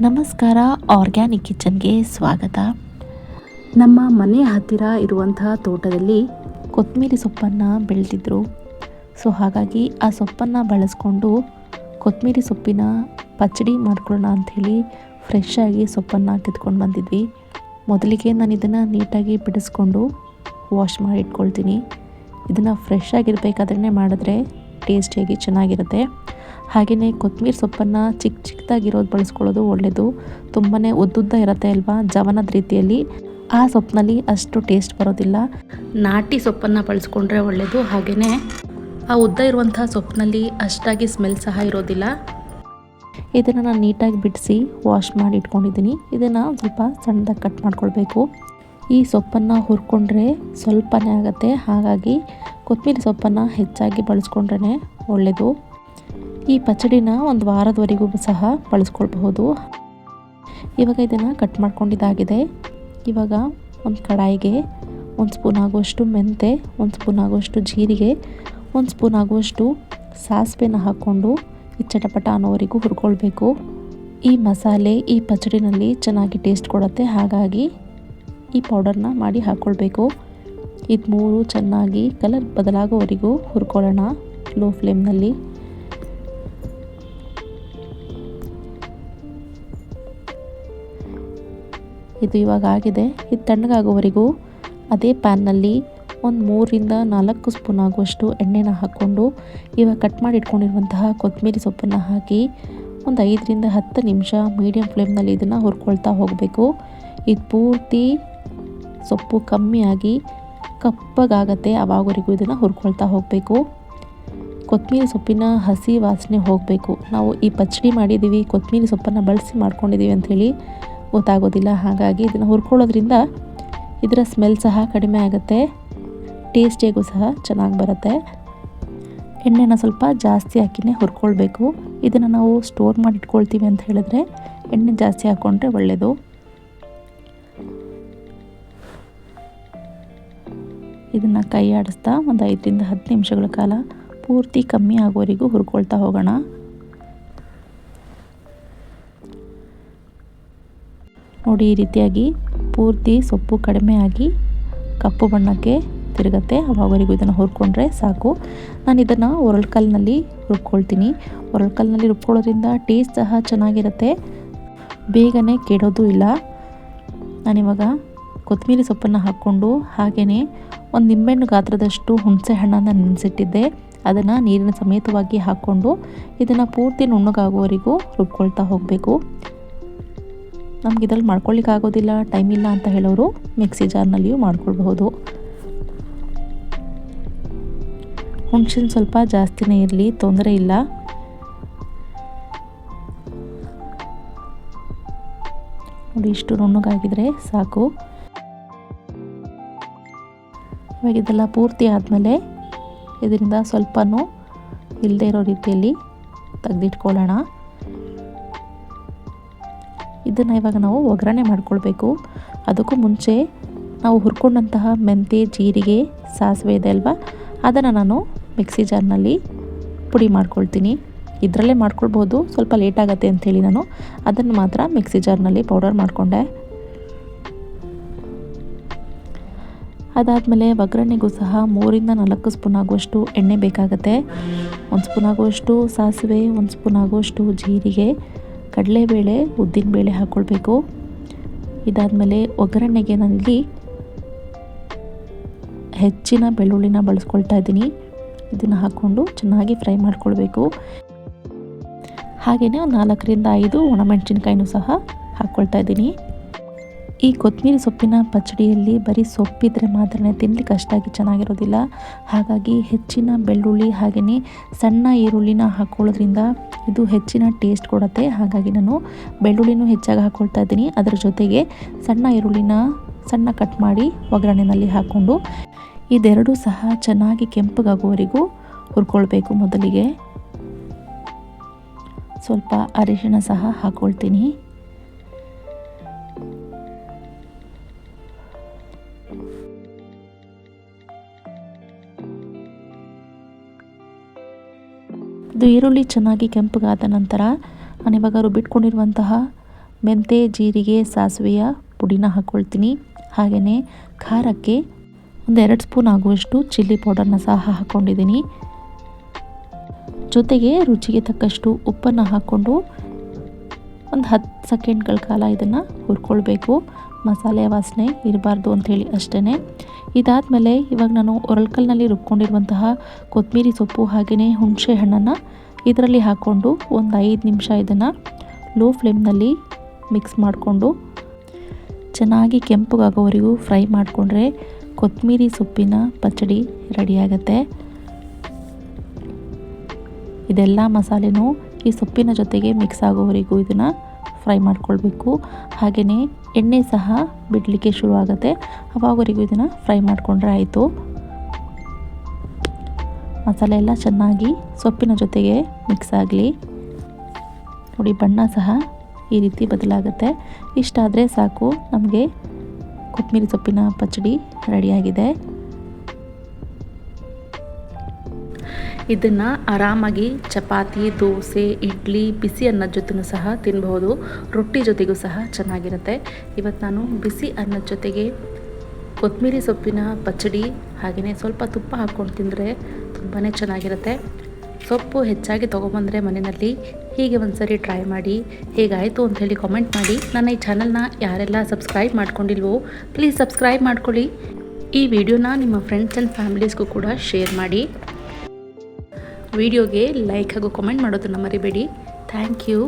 ನಮಸ್ಕಾರ ಆರ್ಗ್ಯಾನಿಕ್ ಕಿಚನ್ಗೆ ಸ್ವಾಗತ. ನಮ್ಮ ಮನೆ ಹತ್ತಿರ ಇರುವಂತಹ ತೋಟದಲ್ಲಿ ಕೊತ್ತಂಬರಿ ಸೊಪ್ಪನ್ನು ಬೆಳೆದಿದ್ರು. ಸೊ ಹಾಗಾಗಿ ಆ ಸೊಪ್ಪನ್ನು ಬಳಸ್ಕೊಂಡು ಕೊತ್ತಂಬರಿ ಸೊಪ್ಪಿನ ಪಚ್ಚಡಿ ಮಾಡ್ಕೊಳ್ಳೋಣ ಅಂಥೇಳಿ ಫ್ರೆಶ್ ಆಗಿ ಸೊಪ್ಪನ್ನು ಕಿತ್ಕೊಂಡು ಬಂದಿದ್ವಿ. ಮೊದಲಿಗೆ ನಾನು ಇದನ್ನು ನೀಟಾಗಿ ಬಿಡಿಸ್ಕೊಂಡು ವಾಶ್ ಮಾಡಿ ಇಟ್ಕೊಳ್ತೀನಿ ಇದನ್ನು ಫ್ರೆಶ್ ಆಗಿರಬೇಕಾದ್ರೆ ಮಾಡಿದ್ರೆ ಟೇಸ್ಟಿಯಾಗಿ ಚೆನ್ನಾಗಿರುತ್ತೆ. ಹಾಗೆಯೇ ಕೊತ್ತಂಬರಿ ಸೊಪ್ಪನ್ನು ಚಿಕ್ಕ ಚಿಕ್ಕದಾಗಿರೋದು ಬಳಸ್ಕೊಳ್ಳೋದು ಒಳ್ಳೆಯದು ತುಂಬಾ ಉದ್ದುದ್ದ ಇರುತ್ತೆ ಅಲ್ವಾ ಜವನದ ರೀತಿಯಲ್ಲಿ. ಆ ಸೊಪ್ಪಿನಲ್ಲಿ ಅಷ್ಟು ಟೇಸ್ಟ್ ಬರೋದಿಲ್ಲ. ನಾಟಿ ಸೊಪ್ಪನ್ನು ಬಳಸ್ಕೊಂಡ್ರೆ ಒಳ್ಳೆಯದು ಹಾಗೆಯೇ ಆ ಉದ್ದ ಇರುವಂಥ ಸೊಪ್ಪಿನಲ್ಲಿ ಅಷ್ಟಾಗಿ ಸ್ಮೆಲ್ ಸಹ ಇರೋದಿಲ್ಲ. ಇದನ್ನು ನಾನು ನೀಟಾಗಿ ಬಿಡಿಸಿ ವಾಶ್ ಮಾಡಿ ಇಟ್ಕೊಂಡಿದ್ದೀನಿ. ಇದನ್ನು ಸ್ವಲ್ಪ ಸಣ್ಣದಾಗಿ ಕಟ್ ಮಾಡ್ಕೊಳ್ಬೇಕು. ಈ ಸೊಪ್ಪನ್ನು ಹುರ್ಕೊಂಡ್ರೆ ಸ್ವಲ್ಪನೇ ಆಗುತ್ತೆ. ಹಾಗಾಗಿ ಕೊತ್ತಂಬರಿ ಸೊಪ್ಪನ್ನು ಹೆಚ್ಚಾಗಿ ಬಳಸ್ಕೊಂಡ್ರೇ ಒಳ್ಳೆಯದು ಈ ಪಚಡಿನ ಒಂದು ವಾರದವರೆಗೂ ಸಹ ಬಳಸ್ಕೊಳ್ಬಹುದು. ಇವಾಗ ಇದನ್ನು ಕಟ್ ಮಾಡ್ಕೊಂಡಿದ್ದಾಗಿದೆ. ಇವಾಗ ಒಂದು ಕಡಾಯಿಗೆ ಒಂದು ಸ್ಪೂನ್ ಆಗುವಷ್ಟು ಮೆಂತೆ, ಒಂದು ಸ್ಪೂನ್ ಆಗುವಷ್ಟು ಜೀರಿಗೆ, ಒಂದು ಸ್ಪೂನ್ ಆಗುವಷ್ಟು ಸಾಸಿವೆನ ಹಾಕ್ಕೊಂಡು ಈ ಚಟಪಟ ಅನ್ನೋವರೆಗೂ ಹುರ್ಕೊಳ್ಬೇಕು. ಈ ಮಸಾಲೆ, ಈ ಪಚಡಿನಲ್ಲಿ ಚೆನ್ನಾಗಿ ಟೇಸ್ಟ್ ಕೊಡುತ್ತೆ. ಹಾಗಾಗಿ ಈ ಪೌಡರ್ನ ಮಾಡಿ ಹಾಕ್ಕೊಳ್ಬೇಕು ಇದು ಮೂರು ಚೆನ್ನಾಗಿ ಕಲರ್ ಬದಲಾಗೋವರೆಗೂ ಹುರ್ಕೊಳ್ಳೋಣ. ಲೋ ಫ್ಲೇಮ್ನಲ್ಲಿ ಇದು ಇವಾಗ ಆಗಿದೆ. ಇದು ತಣ್ಣಗಾಗೋವರೆಗೂ ಅದೇ ಪ್ಯಾನ್ನಲ್ಲಿ ಒಂದು ಮೂರಿಂದ ನಾಲ್ಕು ಸ್ಪೂನ್ ಆಗುವಷ್ಟು ಎಣ್ಣೆನ ಹಾಕ್ಕೊಂಡು ಇವಾಗ ಕಟ್ ಮಾಡಿ ಇಟ್ಕೊಂಡಿರುವಂತಹ ಕೊತ್ತಂಬರಿ ಸೊಪ್ಪನ್ನು ಹಾಕಿ ಒಂದು ಐದರಿಂದ ಹತ್ತು ನಿಮಿಷ ಮೀಡಿಯಮ್ ಫ್ಲೇಮ್ನಲ್ಲಿ ಇದನ್ನು ಹುರ್ಕೊಳ್ತಾ ಹೋಗಬೇಕು. ಇದು ಪೂರ್ತಿ ಸೊಪ್ಪು ಕಮ್ಮಿಯಾಗಿ ಕಪ್ಪಗಾಗತ್ತೆ. ಆವಾಗವರೆಗೂ ಇದನ್ನು ಹುರ್ಕೊಳ್ತಾ ಹೋಗಬೇಕು. ಕೊತ್ತಂಬರಿ ಸೊಪ್ಪಿನ ಹಸಿ ವಾಸನೆ ಹೋಗಬೇಕು. ನಾವು ಈ ಪಚ್ಚಡಿ ಮಾಡಿದ್ದೀವಿ, ಕೊತ್ತಂಬರಿ ಸೊಪ್ಪನ್ನು ಬಳಸಿ ಮಾಡ್ಕೊಂಡಿದ್ದೀವಿ ಅಂಥೇಳಿ ಗೊತ್ತಾಗೋದಿಲ್ಲ. ಹಾಗಾಗಿ ಇದನ್ನು ಹುರ್ಕೊಳ್ಳೋದ್ರಿಂದ ಇದರ ಸ್ಮೆಲ್ ಸಹ ಕಡಿಮೆ ಆಗುತ್ತೆ. ಟೇಸ್ಟಿಗೂ ಸಹ ಚೆನ್ನಾಗಿ ಬರುತ್ತೆ. ಎಣ್ಣೆನ ಸ್ವಲ್ಪ ಜಾಸ್ತಿ ಹಾಕಿನೇ ಹುರ್ಕೊಳ್ಬೇಕು. ಇದನ್ನು ನಾವು ಸ್ಟೋರ್ ಮಾಡಿ ಇಟ್ಕೊಳ್ತೀವಿ ಅಂತ ಹೇಳಿದ್ರೆ ಎಣ್ಣೆ ಜಾಸ್ತಿ ಹಾಕ್ಕೊಂಡ್ರೆ ಒಳ್ಳೆಯದು ಇದನ್ನು ಕೈ ಆಡಿಸ್ತಾ ಒಂದು ಐದರಿಂದ ಹತ್ತು ನಿಮಿಷಗಳ ಕಾಲ ಪೂರ್ತಿ ಕಮ್ಮಿ ಆಗೋವರೆಗೂ ಹುರ್ಕೊಳ್ತಾ ಹೋಗೋಣ. ನೋಡಿ, ಈ ರೀತಿಯಾಗಿ ಪೂರ್ತಿ ಸೊಪ್ಪು ಕಡಿಮೆ ಆಗಿ ಕಪ್ಪು ಬಣ್ಣಕ್ಕೆ ತಿರುಗತ್ತೆ. ಅವಾಗವರೆಗೂ ಇದನ್ನು ಹುರ್ಕೊಂಡ್ರೆ ಸಾಕು. ನಾನು ಇದನ್ನು ಒರಳ್ಕಲ್ನಲ್ಲಿ ರುಬ್ಕೊಳ್ತೀನಿ. ಒರಳ್ಕಲ್ನಲ್ಲಿ ರುಬ್ಕೊಳ್ಳೋದ್ರಿಂದ ಟೇಸ್ಟ್ ಸಹ ಚೆನ್ನಾಗಿರುತ್ತೆ. ಬೇಗನೆ ಕೆಡೋದು ಇಲ್ಲ. ನಾನಿವಾಗ ಕೊತ್ತಂಬರಿ ಸೊಪ್ಪನ್ನು ಹಾಕ್ಕೊಂಡು ಹಾಗೆಯೇ ಒಂದು ನಿಂಬೆಹಣ್ಣು ಗಾತ್ರದಷ್ಟು ಹುಣಸೆ ಹಣ್ಣನ್ನು ನೆನೆಸಿಟ್ಟಿದ್ದೆ. ಅದನ್ನು ನೀರಿನ ಸಮೇತವಾಗಿ ಹಾಕ್ಕೊಂಡು ಇದನ್ನು ಪೂರ್ತಿ ನುಣ್ಣಗಾಗುವವರೆಗೂ ರುಬ್ಕೊಳ್ತಾ ಹೋಗಬೇಕು. ನಮ್ಗೆ ಇದ್ರಲ್ಲಿ ಮಾಡ್ಕೊಳ್ಳಿಕ್ಕೆ ಆಗೋದಿಲ್ಲ ಟೈಮ್ ಇಲ್ಲ ಅಂತ ಹೇಳೋರು ಮಿಕ್ಸಿ ಜಾರ್ನಲ್ಲಿಯೂ ಮಾಡ್ಕೊಳ್ಬಹುದು. ಹುಣ್ಸಿನ ಸ್ವಲ್ಪ ಜಾಸ್ತಿನೇ ಇರಲಿ, ತೊಂದರೆ ಇಲ್ಲ. ನೋಡಿ, ಇಷ್ಟು ನುಣ್ಣಗಾಗಿದ್ರೆ ಸಾಕು. ಇವಾಗ ಇದೆಲ್ಲ ಪೂರ್ತಿ ಆದಮೇಲೆ ಇದರಿಂದ ಸ್ವಲ್ಪನೂ ಇಲ್ಲದೇ ಇರೋ ರೀತಿಯಲ್ಲಿ ತೆಗೆದಿಟ್ಕೊಳ್ಳೋಣ. ಇದನ್ನು ಇವಾಗ ನಾವು ಒಗ್ಗರಣೆ ಮಾಡ್ಕೊಳ್ಬೇಕು. ಅದಕ್ಕೂ ಮುಂಚೆ ನಾವು ಹುರ್ಕೊಂಡಂತಹ ಮೆಂತೆ ಜೀರಿಗೆ, ಸಾಸಿವೆ ಇದೆ ಅಲ್ವಾ? ಅದನ್ನು ನಾನು ಮಿಕ್ಸಿ ಜಾರ್ನಲ್ಲಿ ಪುಡಿ ಮಾಡ್ಕೊಳ್ತೀನಿ. ಇದರಲ್ಲೇ ಮಾಡ್ಕೊಳ್ಬೋದು ಸ್ವಲ್ಪ ಲೇಟ್ ಆಗುತ್ತೆ ಅಂಥೇಳಿ ನಾನು. ಅದನ್ನು ಮಾತ್ರ ಮಿಕ್ಸಿ ಜಾರ್ನಲ್ಲಿ ಪೌಡರ್ ಮಾಡಿಕೊಂಡೆ. ಅದಾದಮೇಲೆ ಒಗ್ಗರಣೆಗೂ ಸಹ ಮೂರಿಂದ ನಾಲ್ಕು ಸ್ಪೂನ್ ಆಗುವಷ್ಟು ಎಣ್ಣೆ ಬೇಕಾಗುತ್ತೆ. ಒಂದು ಸ್ಪೂನ್ ಆಗುವಷ್ಟು ಸಾಸಿವೆ, ಒಂದು ಸ್ಪೂನ್ ಆಗುವಷ್ಟು ಜೀರಿಗೆ. ಕಡಲೆಬೇಳೆ ಉದ್ದಿನಬೇಳೆ ಹಾಕ್ಕೊಳ್ಬೇಕು ಇದಾದಮೇಲೆ ಒಗ್ಗರಣೆಗೆ ನನಗೆ ಹೆಚ್ಚಿನ ಬೆಳ್ಳುಳ್ಳಿನ ಬಳಸ್ಕೊಳ್ತಾ ಇದ್ದೀನಿ. ಇದನ್ನು ಹಾಕ್ಕೊಂಡು ಚೆನ್ನಾಗಿ ಫ್ರೈ ಮಾಡ್ಕೊಳ್ಬೇಕು. ಹಾಗೆಯೇ ಒಂದು ನಾಲ್ಕರಿಂದ ಐದು ಒಣಮೆಣಸಿನ್ಕಾಯಿನೂ ಸಹ ಹಾಕ್ಕೊಳ್ತಾ ಇದ್ದೀನಿ. ಈ ಕೊತ್ತಂಬರಿ ಸೊಪ್ಪಿನ ಪಚ್ಚಡಿಯಲ್ಲಿ ಬರೀ ಸೊಪ್ಪಿದ್ರೆ ಮಾತ್ರ ತಿನ್ನಲಿಕ್ಕೆ ಅಷ್ಟಾಗಿ ಚೆನ್ನಾಗಿರೋದಿಲ್ಲ. ಹಾಗಾಗಿ ಹೆಚ್ಚಿನ ಬೆಳ್ಳುಳ್ಳಿ ಹಾಗೆಯೇ ಸಣ್ಣ ಈರುಳ್ಳಿನ ಹಾಕ್ಕೊಳ್ಳೋದ್ರಿಂದ ಇದು ಹೆಚ್ಚಿನ ಟೇಸ್ಟ್ ಕೊಡುತ್ತೆ. ಹಾಗಾಗಿ ನಾನು ಬೆಳ್ಳುಳ್ಳಿನೂ ಹೆಚ್ಚಾಗಿ ಹಾಕ್ಕೊಳ್ತಾ ಇದ್ದೀನಿ. ಅದರ ಜೊತೆಗೆ ಸಣ್ಣ ಈರುಳ್ಳಿನ ಸಣ್ಣ ಕಟ್ ಮಾಡಿ ಒಗ್ಗರಣೆಯಲ್ಲಿ ಹಾಕ್ಕೊಂಡು ಇದೆರಡೂ ಸಹ ಚೆನ್ನಾಗಿ ಕೆಂಪಗಾಗುವವರೆಗೂ ಹುರ್ಕೊಳ್ಬೇಕು ಮೊದಲಿಗೆ. ಸ್ವಲ್ಪ ಅರಿಶಿಣ ಸಹ ಹಾಕ್ಕೊಳ್ತೀನಿ ಇದು ಈರುಳ್ಳಿ ಚೆನ್ನಾಗಿ ಕೆಂಪಗಾದ ನಂತರ ನಾನಿವಾಗ ರುಬ್ಬಿಟ್ಕೊಂಡಿರುವಂತಹ ಮೆಂತೆ, ಜೀರಿಗೆ, ಸಾಸಿವೆಯ ಪುಡಿನ ಹಾಕ್ಕೊಳ್ತೀನಿ ಹಾಗೆಯೇ ಖಾರಕ್ಕೆ ಒಂದು ಎರಡು ಸ್ಪೂನ್ ಆಗುವಷ್ಟು ಚಿಲ್ಲಿ ಪೌಡರ್ನ ಸಹ ಹಾಕ್ಕೊಂಡಿದ್ದೀನಿ ಜೊತೆಗೆ ರುಚಿಗೆ ತಕ್ಕಷ್ಟು ಉಪ್ಪನ್ನು ಹಾಕ್ಕೊಂಡು ಒಂದು ಹತ್ತು ಸೆಕೆಂಡ್ಗಳ ಕಾಲ ಇದನ್ನು ಹುರ್ಕೊಳ್ಬೇಕು. ಮಸಾಲೆ ವಾಸನೆ ಇರಬಾರ್ದು ಅಂಥೇಳಿ ಅಷ್ಟೇ ಇದಾದಮೇಲೆ ಇವಾಗ ನಾನು ಒರಳ್ಕಲ್ನಲ್ಲಿ ರುಬ್ಕೊಂಡಿರುವಂತಹ ಕೊತ್ತಂಬರಿ ಸೊಪ್ಪು ಹಾಗೆಯೇ ಹುಣಸೆ ಹಣ್ಣನ್ನು ಇದರಲ್ಲಿ ಹಾಕ್ಕೊಂಡು ಒಂದು ಐದು ನಿಮಿಷ ಇದನ್ನು ಲೋ ಫ್ಲೇಮ್ನಲ್ಲಿ ಮಿಕ್ಸ್ ಮಾಡಿಕೊಂಡು ಚೆನ್ನಾಗಿ ಕೆಂಪಗಾಗೋವರೆಗೂ ಫ್ರೈ ಮಾಡಿಕೊಂಡ್ರೆ ಕೊತ್ತಂಬರಿ ಸೊಪ್ಪಿನ ಪಚ್ಚಡಿ ರೆಡಿಯಾಗತ್ತೆ ಇದೆಲ್ಲ ಮಸಾಲೆನೂ ಈ ಸೊಪ್ಪಿನ ಜೊತೆಗೆ ಮಿಕ್ಸ್ ಆಗೋವರೆಗೂ ಇದನ್ನು ಫ್ರೈ ಮಾಡ್ಕೊಳ್ಬೇಕು. ಹಾಗೆಯೇ ಎಣ್ಣೆ ಸಹ ಬಿಡಲಿಕ್ಕೆ ಶುರುವಾಗುತ್ತೆ. ಅವಾಗವರೆಗೂ ಇದನ್ನು ಫ್ರೈ ಮಾಡಿಕೊಂಡ್ರೆ ಆಯಿತು. ಮಸಾಲೆ ಎಲ್ಲ ಚೆನ್ನಾಗಿ ಸೊಪ್ಪಿನ ಜೊತೆಗೆ ಮಿಕ್ಸ್ ಆಗಲಿ. ನೋಡಿ, ಬಣ್ಣ ಸಹ ಈ ರೀತಿ ಬದಲಾಗುತ್ತೆ. ಇಷ್ಟಾದರೆ ಸಾಕು. ನಮಗೆ ಕೊತ್ತಂಬರಿ ಸೊಪ್ಪಿನ ಪಚ್ಚಡಿ ರೆಡಿಯಾಗಿದೆ ಇದನ್ನು ಆರಾಮಾಗಿ ಚಪಾತಿ, ದೋಸೆ, ಇಡ್ಲಿ, ಬಿಸಿ ಅನ್ನದ ಜೊತೆನೂ ಸಹ ತಿನ್ಬಹುದು. ರೊಟ್ಟಿ ಜೊತೆಗೂ ಸಹ ಚೆನ್ನಾಗಿರುತ್ತೆ. ಇವತ್ತು ನಾನು ಬಿಸಿ ಅನ್ನದ ಜೊತೆಗೆ ಕೊತ್ತಂಬರಿ ಸೊಪ್ಪಿನ ಪಚಡಿ ಹಾಗೆಯೇ ಸ್ವಲ್ಪ ತುಪ್ಪ ಹಾಕ್ಕೊಂಡು ತಿಂದರೆ ತುಂಬಾ ಚೆನ್ನಾಗಿರುತ್ತೆ. ಸೊಪ್ಪು ಹೆಚ್ಚಾಗಿ ತೊಗೊಬಂದರೆ ಮನೆಯಲ್ಲಿ ಹೀಗೆ ಒಂದು ಸರಿ ಟ್ರೈ ಮಾಡಿ, ಹೇಗಾಯಿತು ಅಂತ ಹೇಳಿ ಕಾಮೆಂಟ್ ಮಾಡಿ. ನನ್ನ ಈ ಚಾನಲ್ನ ಯಾರೆಲ್ಲ ಸಬ್ಸ್ಕ್ರೈಬ್ ಮಾಡ್ಕೊಂಡಿಲ್ವೋ ಪ್ಲೀಸ್ ಸಬ್ಸ್ಕ್ರೈಬ್ ಮಾಡ್ಕೊಳ್ಳಿ. ಈ ವಿಡಿಯೋನ ನಿಮ್ಮ ಫ್ರೆಂಡ್ಸ್ ಆ್ಯಂಡ್ ಫ್ಯಾಮಿಲೀಸ್ಗೂ ಕೂಡ ಶೇರ್ ಮಾಡಿ. ವಿಡಿಯೋಗೆ ಲೈಕ್ ಹಾಗೂ ಕಮೆಂಟ್ ಮಾಡೋದನ್ನು ಮರಿಬೇಡಿ. Thank you